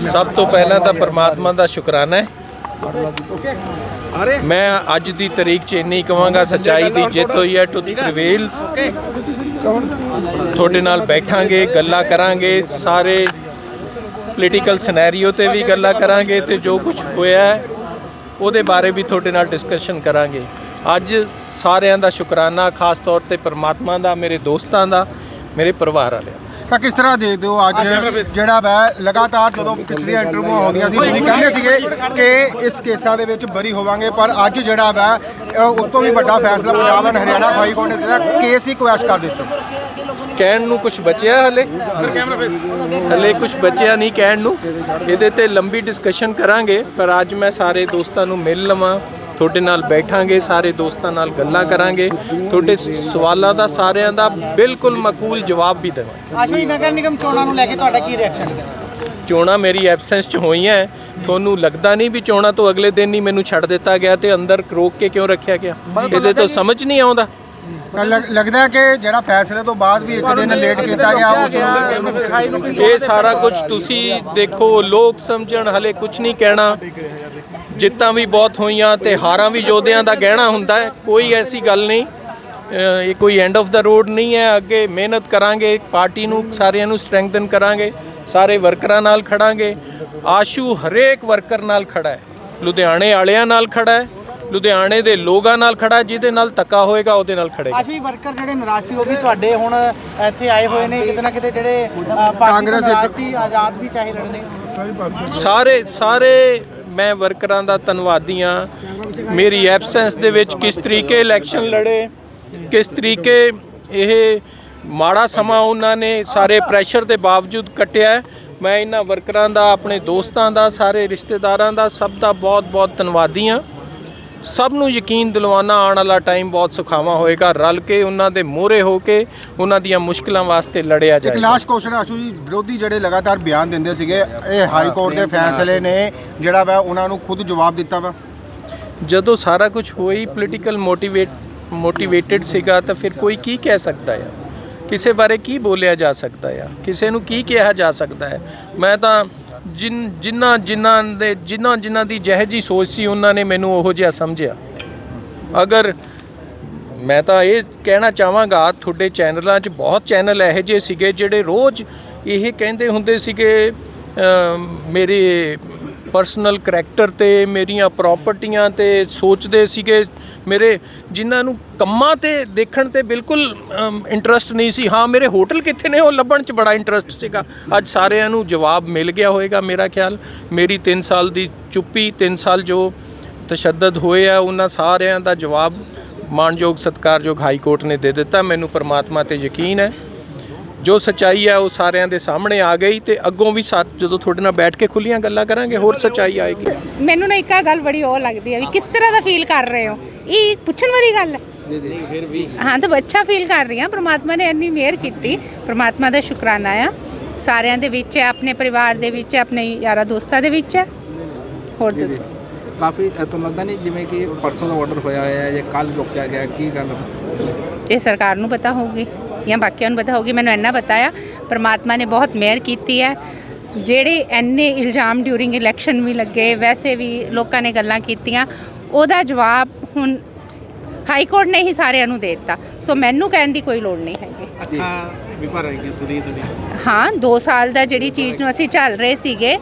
ਸਭ ਤੋਂ ਪਹਿਲਾਂ ਤਾਂ ਪਰਮਾਤਮਾ ਦਾ ਸ਼ੁਕਰਾਨਾ ਹੈ। ਮੈਂ ਅੱਜ ਦੀ ਤਰੀਕ 'ਚ ਇੰਨੀ ਕਹਾਂਗਾ ਸਚਾਈ ਦੀ ਜਿੱਤ ਹੋਈ ਹੈ ਟੂ ਪ੍ਰੀਵੇਲਸ। ਤੁਹਾਡੇ ਨਾਲ ਬੈਠਾਂਗੇ, ਗੱਲਾਂ ਕਰਾਂਗੇ, ਸਾਰੇ ਪੋਲੀਟੀਕਲ ਸਿਨੈਰੀਓ ਤੇ ਵੀ ਗੱਲਾਂ ਕਰਾਂਗੇ ਤੇ ਜੋ ਕੁਝ ਹੋਇਆ ਉਹਦੇ ਬਾਰੇ ਵੀ ਤੁਹਾਡੇ ਨਾਲ ਡਿਸਕਸ਼ਨ ਕਰਾਂਗੇ। ਅੱਜ ਸਾਰਿਆਂ ਦਾ ਸ਼ੁਕਰਾਨਾ, ਖਾਸ ਤੌਰ ਤੇ ਪਰਮਾਤਮਾ ਦਾ, ਮੇਰੇ ਦੋਸਤਾਂ ਦਾ, ਮੇਰੇ ਪਰਿਵਾਰ ਵਾਲਿਆਂ ਦਾ। ਤਾਂ ਕਿਸ ਤਰ੍ਹਾਂ ਦੇਖਦੇ ਹੋ ਅੱਜ? ਜਿਹੜਾ ਵਾ ਲਗਾਤਾਰ ਜਦੋਂ ਪਿਛਲੀਆਂ ਇੰਟਰਵਿਊ ਆਉਂਦੀਆਂ ਸੀ ਤੁਸੀਂ ਕਹਿੰਦੇ ਸੀਗੇ ਕਿ ਇਸ ਕੇਸਾਂ ਦੇ ਵਿੱਚ ਬਰੀ ਹੋਵਾਂਗੇ ਪਰ ਅੱਜ ਜਿਹੜਾ ਵਾ ਉਸ ਤੋਂ ਵੀ ਵੱਡਾ ਫੈਸਲਾ Punjab and Haryana high court ਨੇ ਦਿੱਤਾ ਕੇਸ ਹੀ ਕੁਐਸ਼ ਕਰ ਦਿੱਤਾ। ਕਹਿਣ ਨੂੰ ਕੁਝ ਬਚਿਆ ਹਲੇ? ਹਲੇ ਕੁਝ ਬਚਿਆ ਨਹੀਂ ਕਹਿਣ ਨੂੰ। ਇਹਦੇ ਤੇ ਲੰਬੀ ਡਿਸਕਸ਼ਨ ਕਰਾਂਗੇ ਪਰ ਅੱਜ ਮੈਂ ਸਾਰੇ ਦੋਸਤਾਂ ਨੂੰ ਮਿਲ ਲਵਾਂ। ਤੁਹਾਡੇ ਨਾਲ ਬੈਠਾਂਗੇ ਸਾਰੇ ਦੋਸਤਾਂ ਨਾਲ ਗੱਲਾਂ ਕਰਾਂਗੇ। ਤੁਹਾਡੇ ਸਵਾਲਾਂ ਦਾ ਸਾਰਿਆਂ ਦਾ ਬਿਲਕੁਲ ਮਕੂਲ ਜਵਾਬ ਵੀ ਦੇਵਾਂਗੇ। ਆਸ਼ੂ ਜੀ ਨਗਰ ਨਿਗਮ ਚੋਣਾਂ ਨੂੰ ਲੈ ਕੇ ਤੁਹਾਡਾ ਕੀ ਰਿਐਕਸ਼ਨ ਹੈ? ਚੋਣਾਂ ਮੇਰੀ ਐਬਸੈਂਸ ਚ ਹੋਈਆਂ। ਤੁਹਾਨੂੰ ਲੱਗਦਾ ਨਹੀਂ ਵੀ ਚੋਣਾਂ ਤੋਂ ਅਗਲੇ ਦਿਨ ਹੀ ਮੈਨੂੰ ਛੱਡ ਦਿੱਤਾ ਗਿਆ ਤੇ ਅੰਦਰ ਰੋਕ ਕੇ ਕਿਉਂ ਰੱਖਿਆ ਗਿਆ? ਇਹਦੇ ਤੋਂ ਸਮਝ ਨਹੀਂ ਆਉਂਦਾ। ਲੱਗਦਾ ਕਿ ਜਿਹੜਾ ਫੈਸਲੇ ਤੋਂ ਬਾਅਦ ਵੀ ਇੱਕ ਦਿਨ ਲੇਟ ਕੀਤਾ ਗਿਆ ਉਸ ਇਹ ਸਾਰਾ ਕੁਝ ਤੁਸੀਂ ਦੇਖੋ ਲੋਕ ਸਮਝਣ ਹਲੇ ਕੁਝ ਨਹੀਂ ਕਹਿਣਾ। ਜਿੱਤਾਂ ਵੀ ਬਹੁਤ ਹੋਈਆਂ ਤੇ ਹਾਰਾਂ ਵੀ ਯੋਧਿਆਂ ਦਾ ਗਹਿਣਾ ਹੁੰਦਾ ਹੈ ਕੋਈ ਐਸੀ ਗੱਲ ਨਹੀਂ। ਇਹ ਕੋਈ ਐਂਡ ਆਫ ਦਾ ਰੋਡ ਨਹੀਂ ਹੈ ਅੱਗੇ ਮਿਹਨਤ ਕਰਾਂਗੇ ਪਾਰਟੀ ਨੂੰ ਸਾਰਿਆਂ ਨੂੰ ਸਟਰੈਂਥਨ ਕਰਾਂਗੇ ਸਾਰੇ ਵਰਕਰਾਂ ਨਾਲ ਖੜਾਂਗੇ। ਆਸ਼ੂ ਹਰੇਕ ਵਰਕਰ ਨਾਲ ਖੜਾ ਹੈ ਲੁਧਿਆਣੇ ਵਾਲਿਆਂ ਨਾਲ ਖੜਾ ਹੈ ਲੁਧਿਆਣੇ ਦੇ ਲੋਕਾਂ ਨਾਲ ਖੜਾ ਜਿਹਦੇ ਨਾਲ ਧੱਕਾ ਹੋਏਗਾ ਉਹਦੇ ਨਾਲ ਆਸ਼ੂ ਜੀ ਵਰਕਰ ਜਿਹੜੇ ਨਿਰਾਸ਼ ਸੀ ਉਹ ਵੀ ਤੁਹਾਡੇ ਹੁਣ ਇੱਥੇ ਆਏ ਹੋਏ ਨੇ ਕਿਤੇ ਨਾ ਕਿਤੇ ਜਿਹੜੇ ਕਾਂਗਰਸ ਸੀ ਆਜ਼ਾਦ ਵੀ ਚਾਹੇ ਲੜਨੇ ਸਾਰੇ ਸਾਰੇ ਮੈਂ ਵਰਕਰਾਂ ਦਾ ਧੰਨਵਾਦੀ ਹਾਂ। ਮੇਰੀ ਐਬਸੈਂਸ ਦੇ ਵਿੱਚ ਕਿਸ ਤਰੀਕੇ ਇਲੈਕਸ਼ਨ ਲੜੇ, ਕਿਸ ਤਰੀਕੇ ਇਹ ਮਾੜਾ ਸਮਾਂ ਉਹਨਾਂ ਨੇ ਸਾਰੇ ਪ੍ਰੈਸ਼ਰ ਦੇ ਬਾਵਜੂਦ ਕੱਟਿਆ ਮੈਂ ਇਹਨਾਂ ਵਰਕਰਾਂ ਦਾ, ਆਪਣੇ ਦੋਸਤਾਂ ਦਾ, ਸਾਰੇ ਰਿਸ਼ਤੇਦਾਰਾਂ ਦਾ ਸਭ ਦਾ ਬਹੁਤ-ਬਹੁਤ ਧੰਨਵਾਦੀ ਹਾਂ। ਸਭ ਨੂੰ ਯਕੀਨ ਦਿਲਵਾਨਾ ਆਉਣ ਵਾਲਾ ਟਾਈਮ ਬਹੁਤ ਸੁਖਾਵਾਂ ਹੋਏਗਾ। ਰਲ ਕੇ ਉਹਨਾਂ ਦੇ ਮੋਹਰੇ ਹੋ ਕੇ ਉਹਨਾਂ ਦੀਆਂ ਮੁਸ਼ਕਲਾਂ ਵਾਸਤੇ ਲੜਿਆ ਜਾਏਗਾ। ਲਾਸਟ ਕੁਐਸਚਨ ਆਸ਼ੂ ਜੀ ਵਿਰੋਧੀ ਜਿਹੜੇ ਲਗਾਤਾਰ ਬਿਆਨ ਦਿੰਦੇ ਸੀਗੇ ਇਹ ਹਾਈ ਕੋਰਟ ਦੇ ਫੈਸਲੇ ਨੇ ਜਿਹੜਾ ਵਾ ਉਹਨਾਂ ਨੂੰ ਖੁਦ ਜਵਾਬ ਦਿੱਤਾ ਵਾ। ਜਦੋਂ ਸਾਰਾ ਕੁਝ ਹੋਈ ਪੋਲੀਟੀਕਲ ਮੋਟੀਵੇਟ ਮੋਟੀਵੇਟਿਡ ਸੀਗਾ ਤਾਂ ਫਿਰ ਕੋਈ ਕੀ ਕਹਿ ਸਕਦਾ ਆ? ਕਿਸੇ ਬਾਰੇ ਕੀ ਬੋਲਿਆ ਜਾ ਸਕਦਾ ਆ? ਕਿਸੇ ਨੂੰ ਕੀ ਕਿਹਾ ਜਾ ਸਕਦਾ ਹੈ ਮੈਂ ਤਾਂ ਜਿਨ ਜਿਨ੍ਹਾਂ ਜਿਨ੍ਹਾਂ ਦੇ ਜਿਨ੍ਹਾਂ ਜਿਨ੍ਹਾਂ ਦੀ ਜਿਹੋ ਜਿਹੀ ਸੋਚ ਸੀ, ਉਹਨਾਂ ਨੇ ਮੈਨੂੰ ਉਹੋ ਜਿਹਾ ਸਮਝਿਆ। ਅਗਰ ਮੈਂ ਤਾਂ ਇਹ ਕਹਿਣਾ ਚਾਹਾਂਗਾ, ਤੁਹਾਡੇ ਚੈਨਲਾਂ 'ਚ ਬਹੁਤ ਚੈਨਲ ਇਹੋ ਜਿਹੇ ਸੀਗੇ ਜਿਹੜੇ ਰੋਜ਼ ਇਹ ਕਹਿੰਦੇ ਹੁੰਦੇ ਸੀਗੇ ਮੇਰੇ ਪਰਸਨਲ ਕਰੈਕਟਰ ਤੇ ਮੇਰੀਆਂ ਪ੍ਰਾਪਰਟੀਆਂ ਤੇ ਸੋਚਦੇ ਸੀਗੇ। ਮੇਰੇ ਜਿਨ੍ਹਾਂ ਨੂੰ ਕੰਮਾਂ ਤੇ ਦੇਖਣ ਤੇ ਬਿਲਕੁਲ ਇੰਟਰਸਟ ਨਹੀਂ ਸੀ। ਹਾਂ, ਮੇਰੇ ਹੋਟਲ ਕਿੱਥੇ ਨੇ? ਉਹ ਲੱਭਣ 'ਚ ਬੜਾ ਇੰਟਰਸਟ ਸੀਗਾ। ਅੱਜ ਸਾਰਿਆਂ ਨੂੰ ਜਵਾਬ ਮਿਲ ਗਿਆ ਹੋਵੇਗਾ ਮੇਰਾ ਖਿਆਲ। ਮੇਰੀ 3 ਸਾਲ ਦੀ ਚੁੱਪੀ 3 ਸਾਲ ਜੋ ਤਸ਼ੱਦਦ ਹੋਏ ਆ, ਉਹਨਾਂ ਸਾਰਿਆਂ ਦਾ ਜਵਾਬ ਮਾਣਯੋਗ ਸਤਿਕਾਰਯੋਗ ਹਾਈ ਕੋਰਟ ਨੇ ਦੇ ਦਿੱਤਾ। ਮੈਨੂੰ ਪਰਮਾਤਮਾ ਤੇ ਯਕੀਨ ਹੈ। ਜੋ ਸਚਾਈ ਹੈ ਉਹ ਸਾਰਿਆਂ ਦੇ ਸਾਹਮਣੇ ਆ ਗਈ ਤੇ ਅੱਗੋਂ ਵੀ ਸਾ- ਜਦੋਂ ਤੁਹਾਡੇ ਨਾਲ ਬੈਠ ਕੇ ਖੁੱਲੀਆਂ ਗੱਲਾਂ ਕਰਾਂਗੇ ਹੋਰ ਸਚਾਈ ਆਏਗੀ। ਮੈਨੂੰ ਨਾ ਇੱਕ ਗੱਲ ਬੜੀ ਉਹ ਲੱਗਦੀ ਹੈ ਵੀ ਕਿਸ ਤਰ੍ਹਾਂ ਦਾ ਫੀਲ ਕਰ ਰਹੇ ਹੋ? ਇਹ ਪੁੱਛਣ ਵਾਲੀ ਗੱਲ ਹੈ। ਫਿਰ ਵੀ ਹਾਂ ਤਾਂ ਅੱਛਾ ਫੀਲ ਕਰ ਰਹੀ ਹਾਂ। ਪ੍ਰਮਾਤਮਾ ਨੇ ਇੰਨੀ ਮਿਹਰ ਕੀਤੀ। ਪ੍ਰਮਾਤਮਾ ਦਾ ਸ਼ੁਕਰਾਨਾ ਆ। ਸਾਰਿਆਂ ਦੇ ਵਿੱਚ ਹੈ ਆਪਣੇ ਪਰਿਵਾਰ ਦੇ ਵਿੱਚ ਹੈ ਆਪਣੇ ਯਾਰਾਂ ਦੋਸਤਾਂ ਦੇ ਵਿੱਚ ਹੈ। ਹੋਰ ਦੱਸੋ? ਕਾਫੀ ਇਹ ਤਾਂ ਲੱਗਦਾ ਨਹੀਂ ਜਿਵੇਂ ਕਿ ਪਰਸੋਂ ਦਾ ਆਰਡਰ ਹੋਇਆ ਹੋਇਆ ਹੈ ਜਾਂ ਕੱਲ ਰੋਕਿਆ ਗਿਆ ਕੀ ਗੱਲ ਇਹ ਸਰਕਾਰ ਨੂੰ ਪਤਾ ਹੋਊਗੀ। ਜਾਂ ਬਾਕੀਆਂ ਨੂੰ ਪਤਾ ਹੋਊਗੀ, ਮੈਨੂੰ ਇੰਨਾ ਪਤਾ ਆ ਪ੍ਰਮਾਤਮਾ ਨੇ ਬਹੁਤ ਮਿਹਰ ਕੀਤੀ ਹੈ। ਜਿਹੜੇ ਐਨੇ ਇਲਜ਼ਾਮ ਡਿਊਰਿੰਗ ਇਲੈਕਸ਼ਨ ਵੀ ਲੱਗੇ, ਵੈਸੇ ਵੀ ਲੋਕਾਂ ਨੇ ਗੱਲਾਂ ਕੀਤੀਆਂ, ਉਹਦਾ ਜਵਾਬ ਹੁਣ ਹਾਈ ਕੋਰਟ ਨੇ ਹੀ ਸਾਰਿਆਂ ਨੂੰ ਦੇ ਦਿੱਤਾ। ਸੋ ਮੈਨੂੰ ਕਹਿਣ ਦੀ ਕੋਈ ਲੋੜ ਨਹੀਂ ਹੈਗੀ। ਵੀ ਭਰ ਹਾਂ 2 ਸਾਲ ਦਾ ਜਿਹੜੀ ਚੀਜ਼ ਨੂੰ ਅਸੀਂ ਚੱਲ ਰਹੇ ਸੀਗੇ।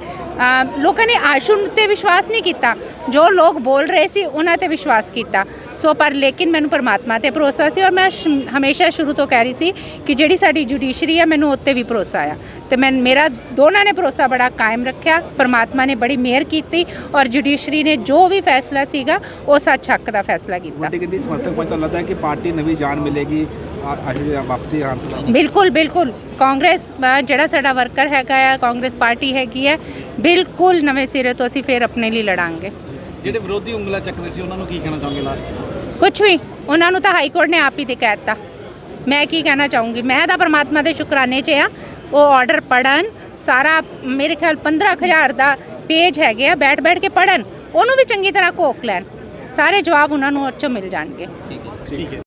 ਲੋਕਾਂ ਨੇ ਆਸ਼ੂ ਤੇ ਵਿਸ਼ਵਾਸ ਨਹੀਂ ਕੀਤਾ। ਜੋ ਲੋਕ ਬੋਲ ਰਹੇ ਸੀ ਉਹਨਾਂ ਤੇ ਵਿਸ਼ਵਾਸ ਕੀਤਾ। ਸੋ ਪਰ ਲੇਕਿਨ ਮੈਨੂੰ ਪਰਮਾਤਮਾ ਤੇ ਭਰੋਸਾ ਸੀ ਔਰ ਮੈਂ ਹਮੇਸ਼ਾ ਸ਼ੁਰੂ ਤੋਂ ਕਹਿ ਰਹੀ ਸੀ ਕਿ ਜਿਹੜੀ ਸਾਡੀ ਜੁਡੀਸ਼ਰੀ ਹੈ ਮੈਨੂੰ ਉੱਤੇ ਵੀ ਭਰੋਸਾ ਆ ਤੇ ਮੈਂ ਮੇਰਾ ਦੋਨਾਂ ਨੇ ਭਰੋਸਾ ਬੜਾ ਕਾਇਮ ਰੱਖਿਆ। ਪਰਮਾਤਮਾ ਨੇ ਬੜੀ ਮਿਹਰ ਕੀਤੀ ਔਰ ਜੁਡੀਸ਼ਰੀ ਨੇ ਜੋ ਵੀ ਫੈਸਲਾ ਸੀਗਾ ਉਹ ਸੱਚ ਹੱਕ ਦਾ ਫੈਸਲਾ ਕੀਤਾ। ਵੱਡੀ ਗਿਣਤੀ ਸਮਰਥਕ ਕਿ ਪਾਰਟੀ ਨਵੀਂ ਜਾਨ ਮਿਲੇਗੀ। ਵਾਪਸੀ ਆਉਣ ਤੋਂ। ਬਿਲਕੁਲ ਬਿਲਕੁਲ। ਕਾਂਗਰਸ ਅ, ਜਿਹੜਾ ਸਾਡਾ ਵਰਕਰ ਹੈਗਾ ਆ ਕਾਂਗਰਸ ਪਾਰਟੀ ਹੈਗੀ ਹੈ ਬਿਲਕੁਲ ਨਵੇਂ ਸਿਰੇ ਤੋਂ ਅਸੀਂ ਫੇਰ ਆਪਣੇ ਲਈ ਲੜਾਂਗੇ। ਜਿਹੜੇ ਵਿਰੋਧੀ ਉਂਗਲਾਂ ਚੱਕਦੇ ਸੀ ਉਹਨਾਂ ਨੂੰ ਕੀ ਕਹਿਣਾ ਚਾਹੋਗੇ ਲਾਸਟ ਕੁਝ ਵੀ ਉਹਨਾਂ ਨੂੰ ਤਾਂ ਹਾਈ ਕੋਰਟ ਨੇ ਆਪ ਹੀ ਕਹਿ ਦਿੱਤਾ। ਮੈਂ ਕੀ ਕਹਿਣਾ ਚਾਹੂੰਗੀ? ਮੈਂ ਤਾਂ ਪਰਮਾਤਮਾ ਦੇ ਸ਼ੁਕਰਾਨੇ 'ਚ ਆ ਉਹ ਆਰਡਰ ਪੜਨ ਸਾਰਾ ਮੇਰੇ ਖਿਆਲ 15000 ਦਾ ਪੇਜ ਹੈਗੇ ਆ ਬੈਠ ਬੈਠ ਕੇ ਪੜਨ ਉਹਨੂੰ ਵੀ ਚੰਗੀ ਤਰ੍ਹਾਂ ਕੋਕ ਲੈਣ। ਸਾਰੇ ਜਵਾਬ ਉਹਨਾਂ ਨੂੰ ਉਹ 'ਚੋਂ ਮਿਲ ਜਾਣਗੇ।